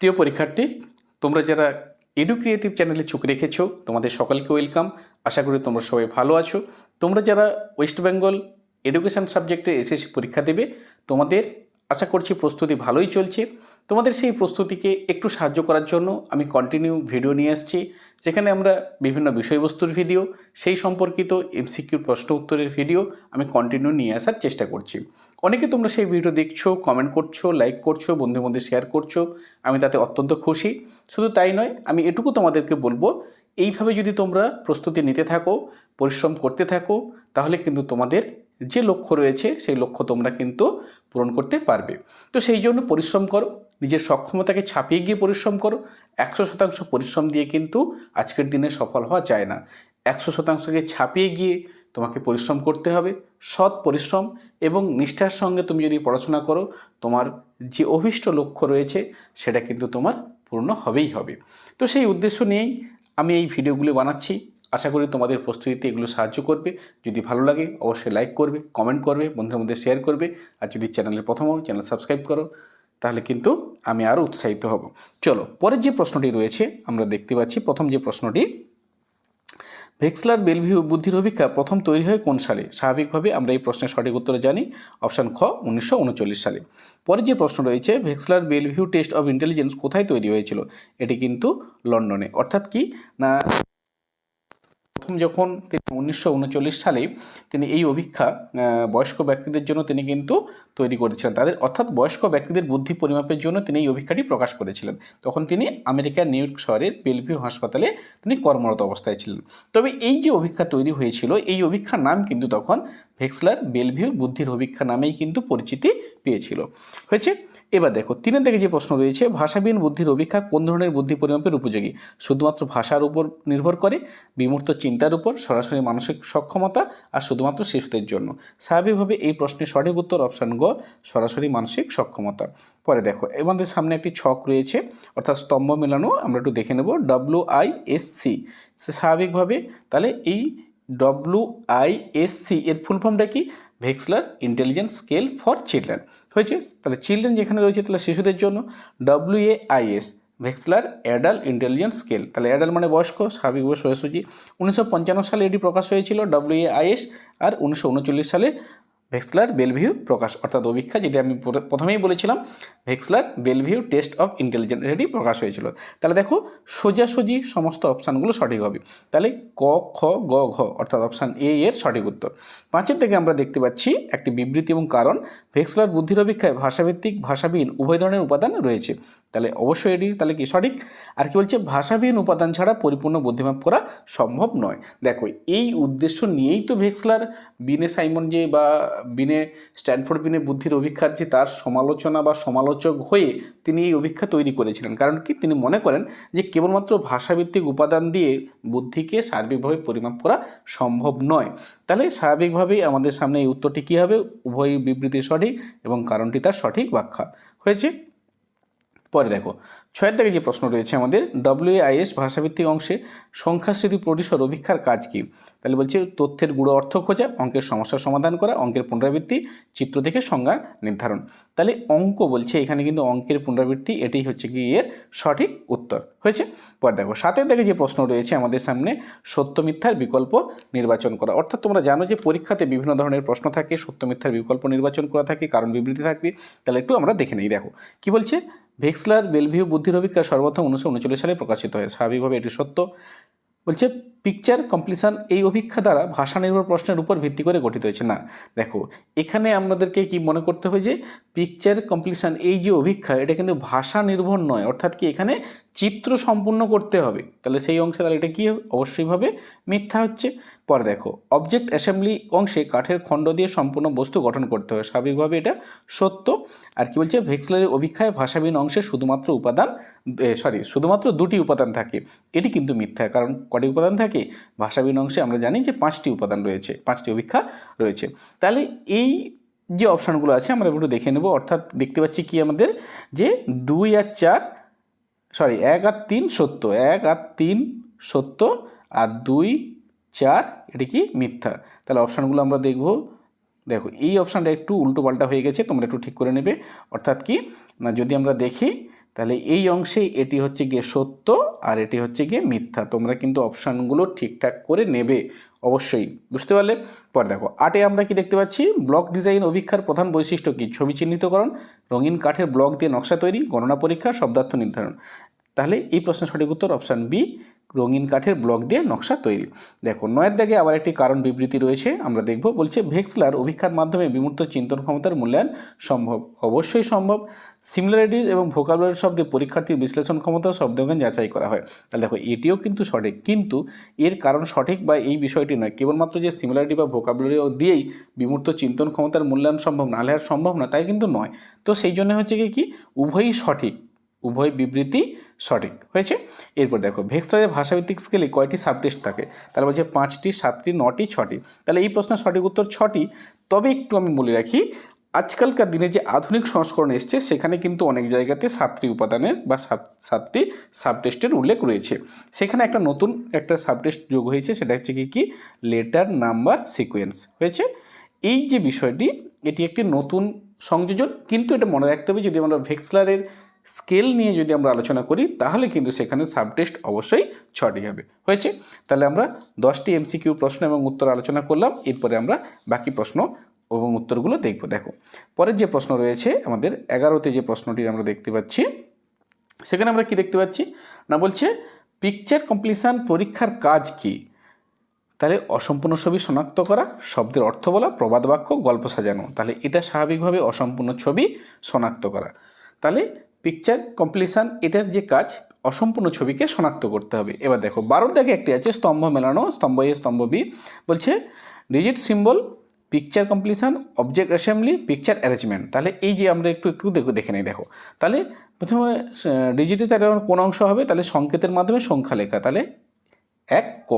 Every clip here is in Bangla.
প্রিয় পরীক্ষার্থী, তোমরা যারা এডু ক্রিয়েটিভ চ্যানেলে চোখ রেখেছো, তোমাদের সকলকে ওয়েলকাম আশা করি তোমরা সবাই ভালো আছো। তোমরা যারা ওয়েস্ট বেঙ্গল এডুকেশান সাবজেক্টে এসএসসি পরীক্ষা দেবে, তোমাদের আশা করছি প্রস্তুতি ভালোই চলছে। তোমাদের সেই প্রস্তুতিকে একটু সাহায্য করার জন্য আমি কন্টিনিউ ভিডিও নিয়ে আসছি, যেখানে আমরা বিভিন্ন বিষয়বস্তুর ভিডিও সেই সম্পর্কিত এমসিকিউর প্রশ্ন উত্তরের ভিডিও আমি কন্টিনিউ নিয়ে আসার চেষ্টা করছি। অনেকে তোমরা সেই ভিডিও দেখছ কমেন্ট করছ লাইক করছ, বন্ধুদের মধ্যে শেয়ার করছ, আমি তাতে অত্যন্ত খুশি। শুধু তাই নয়, আমি এটুকু তোমাদেরকে বলব, এইভাবে যদি তোমরা প্রস্তুতি নিতে থাকো, পরিশ্রম করতে থাকো, তাহলে কিন্তু তোমাদের যে লক্ষ্য রয়েছে, সেই লক্ষ্য তোমরা কিন্তু পূরণ করতে পারবে। তো সেই জন্য পরিশ্রম করো নিজের সক্ষমতাকে ছাপিয়ে গিয়ে পরিশ্রম করো। একশো শতাংশ পরিশ্রম দিয়ে কিন্তু আজকের দিনে সফল হওয়া যায় না। একশো শতাংশকে ছাপিয়ে গিয়ে তোমাকে পরিশ্রম করতে হবে। সৎ পরিশ্রম এবং নিষ্ঠার সঙ্গে তুমি যদি পড়াশোনা করো, তোমার যে অভীষ্ট লক্ষ্য রয়েছে, সেটা কিন্তু তোমার পূর্ণ হবেই হবে। তো সেই উদ্দেশ্য নিয়েই আমি এই ভিডিওগুলো বানাচ্ছি। আশা করি তোমাদের প্রস্তুতিতে এগুলো সাহায্য করবে। যদি ভালো লাগে, অবশ্যই লাইক করবে কমেন্ট করবে, বন্ধুদের মধ্যে শেয়ার করবে। আর যদি চ্যানেলে প্রথম চ্যানেল সাবস্ক্রাইব করো। তাহলে কিন্তু আমি আরও উৎসাহিত হব। চলো, পরের যে প্রশ্নটি রয়েছে, আমরা দেখতে পাচ্ছি প্রথম যে প্রশ্নটি, ভেক্সলার বেলভিউ বুদ্ধির অভিজ্ঞা প্রথম তৈরি হয় কোন সালে? স্বাভাবিকভাবে আমরা এই প্রশ্নের সঠিক উত্তর জানি, অপশান খ, উনিশশো উনচল্লিশ সালে। পরে যে প্রশ্ন রয়েছে, Wechsler Bellevue test of intelligence কোথায় তৈরি হয়েছিল? এটি কিন্তু লন্ডনে। অর্থাৎ কি? না প্রথম যখন তিনি উনিশশো উনচল্লিশ সালে তিনি এই অভিক্ষা বয়স্ক ব্যক্তিদের জন্য তিনি কিন্তু তৈরি করেছিলেন। তাদের অর্থাৎ বয়স্ক ব্যক্তিদের বুদ্ধি পরিমাপের জন্য তিনি এই অভিক্ষাটি প্রকাশ করেছিলেন। তখন তিনি আমেরিকার নিউ ইয়র্ক শহরের বেলভিউ হাসপাতালে তিনি কর্মরত অবস্থায় ছিলেন। তবে এই যে অভিক্ষা তৈরি হয়েছিল, এই অভিক্ষার নাম কিন্তু তখন ভেক্সলার বেলভিউ বুদ্ধির অভিক্ষা নামেই কিন্তু পরিচিতি পেয়েছিল। হয়েছে এবার দেখো, তিনের দিকে যে প্রশ্ন রয়েছে, ভাষাবিহীন বুদ্ধির অভিক্ষা কোন ধরনের বুদ্ধি পরিমাপের উপযোগী? শুধুমাত্র ভাষার উপর নির্ভর করে, বিমূর্ত চিন্তার উপর, সরাসরি মানসিক সক্ষমতা আর শুধুমাত্র শিশুদের জন্য। স্বাভাবিকভাবে এই প্রশ্নের সঠিক উত্তর অপশান গ, সরাসরি মানসিক সক্ষমতা। পরে দেখো আমাদের সামনে একটি ছক রয়েছে, অর্থাৎ স্তম্ভ মেলানো, আমরা একটু দেখে নেব ডব্লিউ আই এস সি স্বাভাবিকভাবে তাহলে এই ডব্লিউ আই এস সি এর ফুল ফর্মটা কি? Wechsler intelligence scale for children. হয়েছে? তাহলে চিলড্রেন যেখানে রয়েছে, তাহলে শিশুদের জন্য W A I S Wechsler adult intelligence scale. তাহলে অ্যাডাল মানে বয়স্ক, স্বাভাবিক বয়স সোজাসুজি উনিশশো সালে এটি প্রকাশ হয়েছিল ডব্লিউএআইএস আর উনিশশো উনচল্লিশ সালে ভেক্সলার বেলভিউ প্রকাশ, অর্থাৎ অভিক্ষা যেটি আমি প্রথমেই বলেছিলাম, Wechsler Bellevue test of intelligence এটি প্রকাশ হয়েছিল। তাহলে দেখো, সোজাসুজি সমস্ত অপশানগুলো সঠিক হবে। তাহলে ক, খ, গ, ঘ, অর্থাৎ অপশান এ এর সঠিক উত্তর। পাঁচের থেকে আমরা দেখতে পাচ্ছি একটি বিবৃতি এবং কারণ, ভেক্সলার বুদ্ধির অভিক্ষায় ভাষাভিত্তিক ভাষাবিহীন উভয় ধরনের উপাদান রয়েছে। তাহলে অবশ্যই এটি তাহলে কি সঠিক? আর কি বলছে, ভাষাবিহীন উপাদান ছাড়া পরিপূর্ণ বুদ্ধিমাপ করা সম্ভব নয়। দেখো, এই উদ্দেশ্য নিয়েই তো ভেক্সলার বিনে সাইমন যে বা বিনে, স্ট্যানফোর্ড বিনে বুদ্ধির অভিক্ষার যে তার সমালোচনা বা সমালোচক হয়ে তিনি এই অভিক্ষা তৈরি করেছিলেন। কারণ কি? তিনি মনে করেন যে কেবলমাত্র ভাষাভিত্তিক উপাদান দিয়ে বুদ্ধিকে সার্বিকভাবে পরিমাপ করা সম্ভব নয়। তাহলে স্বাভাবিকভাবেই আমাদের সামনে এই উত্তরটি কী হবে? উভয় বিবৃতি সঠিক এবং কারণটি তার সঠিক ব্যাখ্যা হয়েছে। পরে দেখো ছয়ের থেকে যে প্রশ্ন রয়েছে আমাদের ডব্লিউ ডব্লিউআইএস ভাষাভিত্তিক অংশে সংখ্যাস্মৃতি পরিসর অভিক্ষার কাজ কি? তাহলে বলছে তথ্যের গুঁড়ো অর্থ খোঁজা, অঙ্কের সমস্যার সমাধান করা, অঙ্কের পুনরাবৃত্তি, চিত্র থেকে সংজ্ঞা নির্ধারণ। তাহলে অঙ্ক বলছে এখানে কিন্তু অঙ্কের পুনরাবৃত্তি, এটাই হচ্ছে কি এর সঠিক উত্তর। হয়েছে? পরে দেখো, সাতের দিকে যে প্রশ্ন রয়েছে আমাদের সামনে, সত্য মিথ্যার বিকল্প নির্বাচন করা। অর্থাৎ তোমরা জানো যে পরীক্ষাতে বিভিন্ন ধরনের প্রশ্ন থাকে, সত্য মিথ্যার বিকল্প নির্বাচন করা থাকে, কারণ বিবৃতি থাকবে। তাহলে একটু আমরা দেখে নিই, দেখো। কি বলছে? ভেক্সলার বেলভিউ বুদ্ধির অভিজ্ঞা সর্বপ্রথম উনিশশো উনচল্লিশ সালে প্রকাশিত হয় স্বাভাবিকভাবে এটি সত্য। বলছে, পিকচার কমপ্লিশন এই অভিক্ষা দ্বারা ভাষা নির্ভর প্রশ্নের উপর ভিত্তি করে গঠিত হয়েছে। না, দেখো, এখানে আমাদেরকে কি মনে করতে হবে যে, পিকচার কমপ্লিশন এই যে অভিক্ষা এটা কিন্তু ভাষা নির্ভর নয়। অর্থাৎ কি এখানে চিত্র সম্পূর্ণ করতে হবে। তাহলে সেই অংশে তাহলে এটা কী হবে? অবশ্যইভাবে মিথ্যা হচ্ছে। পরে দেখো অবজেক্ট অ্যাসেম্বলি অংশে কাঠের খণ্ড দিয়ে সম্পূর্ণ বস্তু গঠন করতে হবে। স্বাভাবিকভাবে এটা সত্য। আর কি বলছে? ভেক্সলারের অভিক্ষায় ভাষাবিহীন অংশে শুধুমাত্র উপাদান সরি শুধুমাত্র দুটি উপাদান থাকে। এটি কিন্তু মিথ্যা, কারণ কটি উপাদান থাকে? ভাষাবিহীন অংশে আমরা জানি যে পাঁচটি উপাদান রয়েছে, পাঁচটি অভিক্ষা রয়েছে। তাহলে এই যে অপশানগুলো আছে, আমরা একটু দেখে নেব। অর্থাৎ দেখতে পাচ্ছি কি আমাদের? যে দুই আর চার সরি, এক আর তিন সত্য, এক আর তিন সত্য আর দুই চার, এটি কি মিথ্যা? তাহলে অপশানগুলো আমরা দেখব। দেখো, এই অপশানটা একটু উল্টো পাল্টা হয়ে গেছে, তোমরা একটু ঠিক করে নেবে। অর্থাৎ কি? না, যদি আমরা দেখি, তাহলে এই অংশে এটি হচ্ছে গিয়ে সত্য আর এটি হচ্ছে গিয়ে মিথ্যা। তোমরা কিন্তু অপশানগুলো ঠিকঠাক করে নেবে। অবশ্যই। বুঝতে পারলে? পর দেখো, আটে আমরা কি দেখতে পাচ্ছি? ব্লক ডিজাইন অভিক্ষার প্রধান বৈশিষ্ট্য কী? ছবি চিহ্নিতকরণ, রঙিন কাঠের ব্লক দিয়ে নকশা তৈরি, গণনা পরীক্ষা, শব্দার্থ নির্ধারণ। তাহলে এই প্রশ্নের সঠিক উত্তর অপশান বি রঙিন কাঠের ব্লক দিয়ে নকশা তৈরি। দেখো, নয়ের দাগে আবার একটি কারণ বিবৃতি রয়েছে, আমরা দেখব। বলছে, ভেক্সলার অভিক্ষার মাধ্যমে বিমূর্ত চিন্তন ক্ষমতার মূল্যায়ন সম্ভব? অবশ্যই সম্ভব। সিমিলারিটিজ এবং ভোকাবুলারি শব্দে পরীক্ষার্থীর বিশ্লেষণ ক্ষমতা শব্দজ্ঞান যাচাই করা হয়। তাহলে দেখো, এটিও কিন্তু সঠিক, কিন্তু এর কারণ সঠিক বা এই বিষয়টি নয়। কেবলমাত্র যে সিমিলারিটি বা ভোকাবুলারি দিয়েই বিমূর্ত চিন্তন ক্ষমতার মূল্যায়ন সম্ভব না হলে সম্ভব না, তাই কিন্তু নয়। তো সেই জন্য হচ্ছে কি? উভয়ই সঠিক। উভয় বিবৃতি সঠিক, হয়েছে? এরপর দেখো, ভেক্টরের ভাষাভিত্তিক স্কেলে কয়টি সাবটেস্ট থাকে? তাহলে বলছে পাঁচটি, সাতটি, নটি, ছটি। তাহলে এই প্রশ্নের সঠিক উত্তর ছটি। তবে একটু আমি বলে রাখি, আজকালকার দিনে যে আধুনিক সংস্করণ এসছে, সেখানে কিন্তু অনেক জায়গাতে সাতটি উপাদানের বা সাত, সাতটি সাবটেস্টের উল্লেখ রয়েছে। সেখানে একটা নতুন একটা সাবটেস্ট যোগ হয়েছে, সেটা হচ্ছে কি কি? লেটার নাম্বার সিকোয়েন্স হয়েছে? এই যে বিষয়টি, এটি একটি নতুন সংযোজন, কিন্তু এটা মনে রাখতে হবে, যদি আমরা ভেক্সলারের স্কেল নিয়ে যদি আমরা আলোচনা করি, তাহলে কিন্তু সেখানে সাবটেস্ট অবশ্যই ছটি হবে। হয়েছে? তাহলে আমরা দশটি এমসিকিউ প্রশ্ন এবং উত্তর আলোচনা করলাম। এরপরে আমরা বাকি প্রশ্ন এবং উত্তরগুলো দেখব। দেখো, পরের যে প্রশ্ন রয়েছে, আমাদের এগারোতে যে প্রশ্নটি আমরা দেখতে পাচ্ছি, সেখানে আমরা কি দেখতে পাচ্ছি? না, বলছে পিকচার কমপ্লিশান পরীক্ষার কাজ কি? তাহলে অসম্পূর্ণ ছবি শনাক্ত করা, শব্দের অর্থ বলা, প্রবাদ বাক্য, গল্প সাজানো। তাহলে এটা স্বাভাবিকভাবে অসম্পূর্ণ ছবি শনাক্ত করা। তাহলে পিকচার কমপ্লিশন এটার যে কাজ, অসম্পূর্ণ ছবিকে শনাক্ত করতে হবে। এবার দেখো, বারোর দাগে একটি আছে, স্তম্ভ মেলানো, স্তম্ভ এ, স্তম্ভ বি। বলছে digit symbol picture completion object assembly picture arrangement তাহলে এই যে আমরা একটু একটু দেখো, দেখে নিই, দেখো। তাহলে প্রথমে ডিজিটে তার কোন অংশ হবে? তাহলে সংকেতের মাধ্যমে সংখ্যা লেখা। তাহলে এক ক।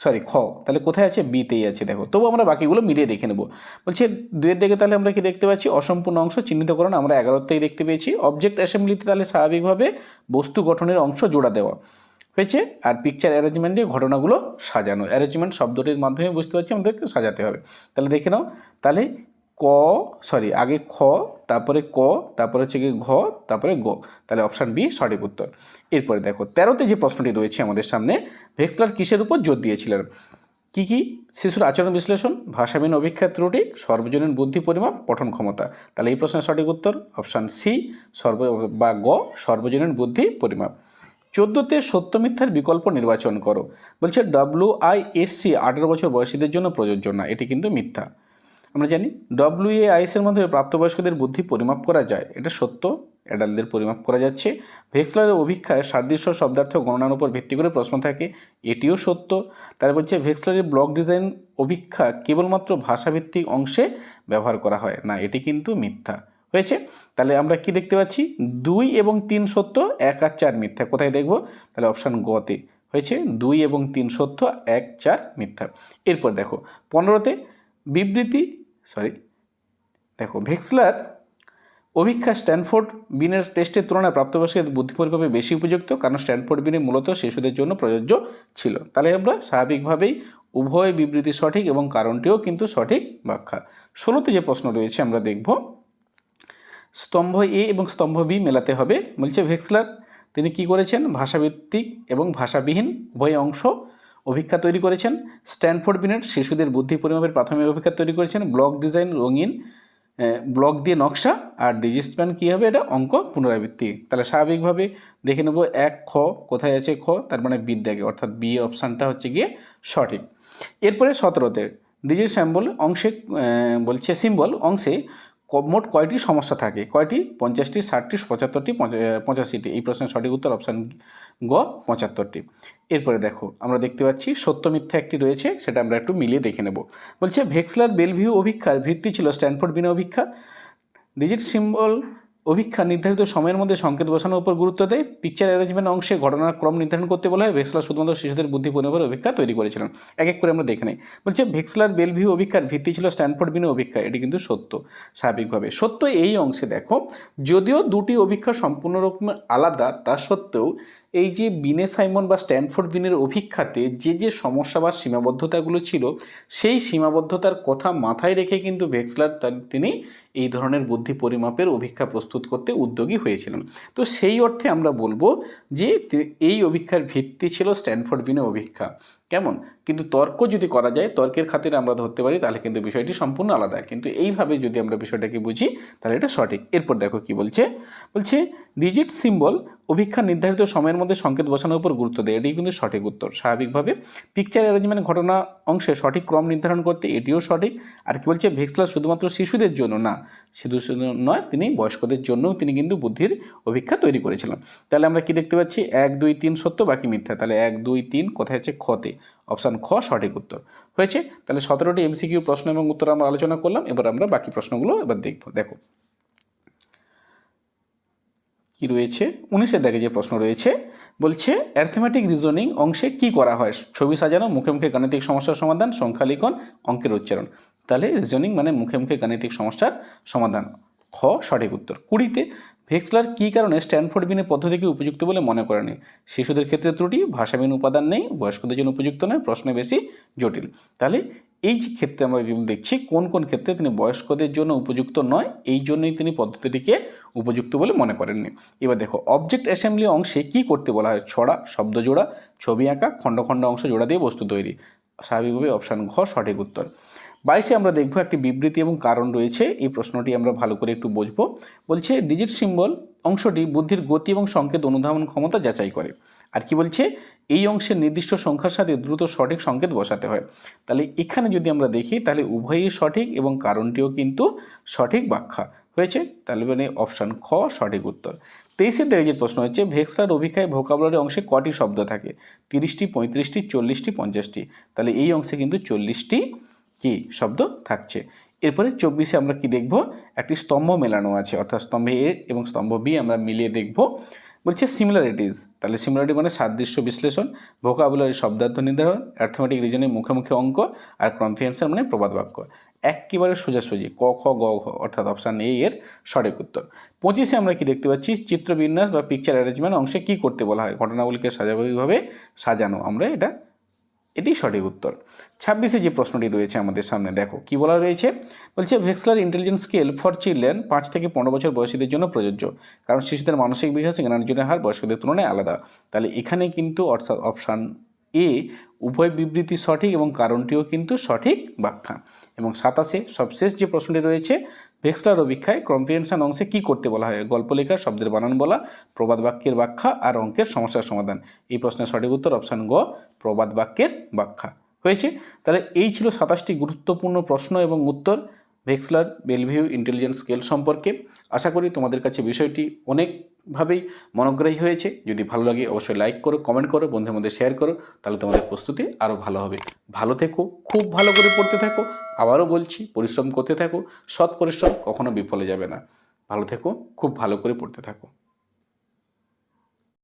সরি, খ। তাহলে কোথায় আছে? বিতেই আছে, দেখো। তবু আমরা বাকিগুলো মিলিয়ে দেখে নেব। বলছে দুয়ের দিকে তাহলে আমরা কি দেখতে পাচ্ছি? অসম্পূর্ণ অংশ চিহ্নিতকরণ আমরা এগারোতেই দেখতে পেয়েছি। অবজেক্ট অ্যাসেম্বলিতে তাহলে স্বাভাবিকভাবে বস্তু গঠনের অংশ জোড়া দেওয়া হয়েছে আর পিকচার অ্যারেঞ্জমেন্টে ঘটনাগুলো সাজানো। অ্যারেঞ্জমেন্ট শব্দটির মাধ্যমে বুঝতে পারছি, আমাদেরকে সাজাতে হবে। তাহলে দেখে নাও। তাহলে ক, সরি, আগে খ তারপরে ক, তারপরে হচ্ছে গিয়ে ঘ, তারপরে গ। তাহলে অপশান বি সঠিক উত্তর। এরপরে দেখো, তেরোতে যে প্রশ্নটি রয়েছে আমাদের সামনে, ভেক্সলার কিসের উপর জোর দিয়েছিলেন? কি কি? শিশুর আচরণ বিশ্লেষণ, ভাষাবিহীন অভিক্ষা ত্রুটি, সর্বজনীন বুদ্ধি পরিমাপ, পঠন ক্ষমতা। তাহলে এই প্রশ্নের সঠিক উত্তর অপশান সি সর্ব বা গ, সর্বজনীন বুদ্ধি পরিমাপ। চোদ্দোতে সত্য মিথ্যার বিকল্প নির্বাচন করো। বলছে ডব্লিউ আই এস সি আঠেরো বছর বয়সীদের জন্য প্রযোজ্য না, এটি কিন্তু মিথ্যা। আমরা জানি ডব্লিউ ডব্লিউএআইএসের মাধ্যমে প্রাপ্তবয়স্কদের বুদ্ধি পরিমাপ করা যায়। এটা সত্য অ্যাডাল্টদের পরিমাপ করা যাচ্ছে। ভেক্সলারের অভিক্ষায় সাদৃশ্য শব্দার্থ গণনার উপর ভিত্তি করে প্রশ্ন থাকে, এটিও সত্য? তার বলছে ভেক্সলারের ব্লক ডিজাইন অভিক্ষা কেবলমাত্র ভাষাভিত্তিক অংশে ব্যবহার করা হয়। না, এটি কিন্তু মিথ্যা। হয়েছে? তাহলে আমরা কি দেখতে পাচ্ছি? দুই এবং তিন সত্য, এক আর চার মিথ্যা। কোথায় দেখব? তাহলে অপশান গতে হয়েছে? দুই এবং তিন সত্য, এক চার মিথ্যা। এরপর দেখো, পনেরোতে বিবৃতি সরি দেখো, ভেক্সলার অভিক্ষা স্ট্যানফোর্ড বিনের টেস্টের তুলনায় প্রাপ্তবয়স্কের বুদ্ধি পরিমাপে বেশি উপযুক্ত কারণ স্ট্যানফোর্ড বিনে মূলত শিশুদের জন্য প্রযোজ্য ছিল। তাহলে আমরা স্বাভাবিকভাবেই উভয় বিবৃতি সঠিক এবং কারণটিও কিন্তু সঠিক ব্যাখ্যা। ষোলোতে যে প্রশ্ন রয়েছে, আমরা দেখব, স্তম্ভ এ এবং স্তম্ভ বি মেলাতে হবে। বলছে ভেক্সলার, তিনি কি করেছেন? ভাষাভিত্তিক এবং ভাষাবিহীন, উভয় অংশ অভিক্ষা তৈরি করেছেন। স্ট্যানফোর্ড বিনেট শিশুদের বুদ্ধি পরিমাপের প্রাথমিক অভিক্ষা তৈরি করেছেন। ব্লক ডিজাইন রঙিন ব্লক দিয়ে নকশা আর ডিজিস্প্যান কী হবে এটা অঙ্ক পুনরাবৃত্তি। তাহলে স্বাভাবিকভাবে দেখে নেব এক খ কোথায় আছে খ, তার মানে বিদ্যাকে, অর্থাৎ বি অপশানটা হচ্ছে গিয়ে সঠিক। এরপরে সতেরোতে ডিজিট স্যাম্বল অংশে বলছে সিম্বল অংশে মোট কয়টি সমস্যা থাকে? কয়টি? পঞ্চাশটি, ষাটটি, পঁচাত্তরটি পঁচাশিটি। এই প্রশ্নের সঠিক উত্তর অপশান গ, পঁচাত্তরটি। এরপরে দেখো, আমরা দেখতে পাচ্ছি সত্য মিথ্যা একটি রয়েছে, সেটা আমরা একটু মিলিয়ে দেখে নেব। বলছে, ভেক্সলার বেলভিউ অভিক্ষার ভিত্তি ছিল স্ট্যানফোর্ড বিনা অভিক্ষা। ডিজিট সিম্বল অভিক্ষা নির্ধারিত সময়ের মধ্যে সংকেত বসানোর উপর গুরুত্ব দেয়। পিকচার অ্যারেঞ্জমেন্ট অংশে ঘটনার ক্রম নির্ধারণ করতে বলা হয়। ভেক্সলার শুধুমাত্র শিশুদের বুদ্ধি পরিমাপের অভিক্ষা তৈরি করেছিলেন। এক এক করে আমরা দেখে নিই। বলছে, ভেক্সলার বেলভিউ অভিক্ষার ভিত্তি ছিল স্ট্যানফোর্ড বিনা অভিক্ষা। এটি কিন্তু সত্য, স্বাভাবিকভাবে। সত্য এই অংশে দেখো, যদিও দুটি অভিক্ষা সম্পূর্ণরকম আলাদা, তা সত্ত্বেও এই যে বিনে সাইমন বা স্ট্যানফোর্ড বিনের অভিক্ষাতে যে যে সমস্যা বা সীমাবদ্ধতাগুলো ছিল, সেই সীমাবদ্ধতার কথা মাথায় রেখে কিন্তু ভেক্সলার তিনি এই ধরনের বুদ্ধি পরিমাপের অভিক্ষা প্রস্তুত করতে উদ্যোগী হয়েছিলেন। তো সেই অর্থে আমরা বলব যে এই অভিক্ষার ভিত্তি ছিল স্ট্যানফোর্ড বিনে অভিক্ষা। কেমন? কিন্তু তর্ক যদি করা যায়, তর্কের খাতিরে আমরা ধরতে পারি, তাহলে কিন্তু বিষয়টি সম্পূর্ণ আলাদা। কিন্তু এইভাবে যদি আমরা বিষয়টাকে বুঝি, তাহলে এটা সঠিক। এরপর দেখো কি বলছে। বলছে, ডিজিট সিম্বল, অভিক্ষা নির্ধারিত সময়ের মধ্যে সংকেত বসানোর উপর গুরুত্ব দেয়। এটি কিন্তু সঠিক উত্তর। স্বাভাবিকভাবে, পিকচার অ্যারেঞ্জমেন্ট ঘটনা অংশে সঠিক ক্রম নির্ধারণ করতে এটিও সঠিক। আর কি বলছে, ভেক্সলার শুধুমাত্র শিশুদের জন্য না, শুধু নয়, তিনি বয়স্কদের জন্যও তিনি কিন্তু বুদ্ধির অভিক্ষা তৈরি করেছিলেন। তাহলে আমরা কি দেখতে পাচ্ছি? এক, দুই, তিন সত্য, বাকি মিথ্যা। তাহলে এক, দুই, তিন, কোথায় আছে? খতে। অপশান খ সঠিক উত্তর। হয়েছে? তাহলে সতেরোটি এমসিকিউ প্রশ্ন এবং উত্তর আমরা আলোচনা করলাম, এবার আমরা বাকি প্রশ্নগুলো এবার দেখব। দেখো। কি রয়েছে? উনিশের দাগে যে প্রশ্ন রয়েছে, বলছে অ্যাথমেটিক রিজনিং অংশে কি করা হয়? ছবি সাজানো, মুখে মুখে গাণিতিক সমস্যার সমাধান সংখ্যা লিখন অঙ্কের উচ্চারণ। তাহলে রিজনিং মানে মুখে মুখে গাণিতিক সমস্যার সমাধান। খ সঠিক উত্তর। কুড়িতে ভেক্সলার কী কারণে স্ট্যানফোর্ড বিনে পদ্ধতিকে উপযুক্ত বলে মনে করেনি? শিশুদের ক্ষেত্রে ত্রুটি, ভাষাবিহীন উপাদান নেই, বয়স্কদের জন্য উপযুক্ত নয়, প্রশ্নে বেশি জটিল। তাহলে এই যে ক্ষেত্রে আমরা দেখছি, কোন কোন ক্ষেত্রে তিনি বয়স্কদের জন্য উপযুক্ত নয়, এই জন্যই তিনি পদ্ধতিটিকে উপযুক্ত বলে মনে করেননি। এবার দেখো অবজেক্ট অ্যাসেম্বলি অংশে কি করতে বলা হয়? ছড়া শব্দ জোড়া ছবি আঁকা, খণ্ড খণ্ড অংশ জোড়া দিয়ে বস্তু তৈরি। স্বাভাবিকভাবে অপশান ঘ সঠিক উত্তর। বাইশে আমরা দেখব একটি বিবৃতি এবং কারণ রয়েছে। এই প্রশ্নটি আমরা ভালো করে একটু বুঝব। বলছে, ডিজিট সিম্বল অংশটি বুদ্ধির গতি এবং সংকেত অনুধাবন ক্ষমতা যাচাই করে। আর কি বলছে, এই অংশের নির্দিষ্ট সংখ্যার সাথে দ্রুত সঠিক সংকেত বসাতে হয়। তাহলে এখানে যদি আমরা দেখি, তাহলে উভয়ই সঠিক এবং কারণটিও কিন্তু সঠিক ব্যাখ্যা হয়েছে। তাহলে মানে অপশান খ, সঠিক উত্তর। থেকে যে প্রশ্ন হচ্ছে, ভেক্সার অভিক্ষায় ভোকাবুলারি অংশে কটি শব্দ থাকে? তিরিশটি, পঁয়ত্রিশটি, চল্লিশটি, পঞ্চাশটি। তাহলে এই অংশে কিন্তু চল্লিশটি কি শব্দ থাকছে। এরপরে চব্বিশে আমরা কি দেখব? একটি স্তম্ভ মেলানো আছে, অর্থাৎ স্তম্ভে এ এবং স্তম্ভ বি আমরা মিলিয়ে দেখব। বলছে সিমিলারিটিস তাহলে সিমিলারিটি মানে সাদৃশ্য বিশ্লেষণ ভোকাবুলারি শব্দার্থ নির্ধারণ অ্যাথমেটিক রিজনে মুখে মুখে অঙ্ক, আর কনফিডেন্সের মানে প্রবাদ বাক্য। একেবারে সোজাসুজি, ক, খ, গ, ঘ, অর্থাৎ অপশান এ এর সঠিক উত্তর। পঁচিশে আমরা কি দেখতে পাচ্ছি? চিত্রবিন্যাস বা পিকচার অ্যারেঞ্জমেন্ট অংশে কি করতে বলা হয়? ঘটনাগুলিকে সাজাভাবিকভাবে সাজানো, আমরা এটা, এটি সঠিক উত্তর। ছাব্বিশে যে প্রশ্নটি রয়েছে আমাদের সামনে, দেখো, কি বলা রয়েছে? বলছে Wechsler intelligence scale for children পাঁচ থেকে পনেরো বছর বয়সীদের জন্য প্রযোজ্য। কারণ শিশুদের মানসিক বিকাশ জ্ঞানার্জনের হার বয়স্কদের তুলনায় আলাদা। তাহলে এখানে কিন্তু অর্থাৎ অপশান এ উভয় বিবৃতি সঠিক এবং কারণটিও কিন্তু সঠিক ব্যাখ্যা। এবং সাতাশে সবশেষ যে প্রশ্নটি রয়েছে ভেক্সলার অভিক্ষায় কম্প্রিহেনশন অংশে কি করতে বলা হয়? গল্প লেখা, শব্দের বানান বলা, প্রবাদ বাক্যের ব্যাখ্যা আর অঙ্কের সমস্যার সমাধান। এই প্রশ্নের সঠিক উত্তর অপশান গ, প্রবাদ বাক্যের ব্যাখ্যা। হয়েছে। তাহলে এই ছিল সাতাশটি গুরুত্বপূর্ণ প্রশ্ন এবং উত্তর ভেক্সলার বেলভিউ ইন্টেলিজেন্স স্কেল সম্পর্কে। আশা করি তোমাদের কাছে বিষয়টি অনেকভাবেই মনোগ্রাহী হয়েছে। যদি ভালো লাগে অবশ্যই লাইক করো, কমেন্ট করো, বন্ধুদের মধ্যে শেয়ার করো, তাহলে তোমাদের প্রস্তুতি আরও ভালো হবে। ভালো থেকো, খুব ভালো করে পড়তে থাকো, আবারও বলছি, পরিশ্রম করতে থাকো, সৎ পরিশ্রম কখনো বিফলে যাবে না। ভালো থেকো, খুব ভালো করে পড়তে থাকো।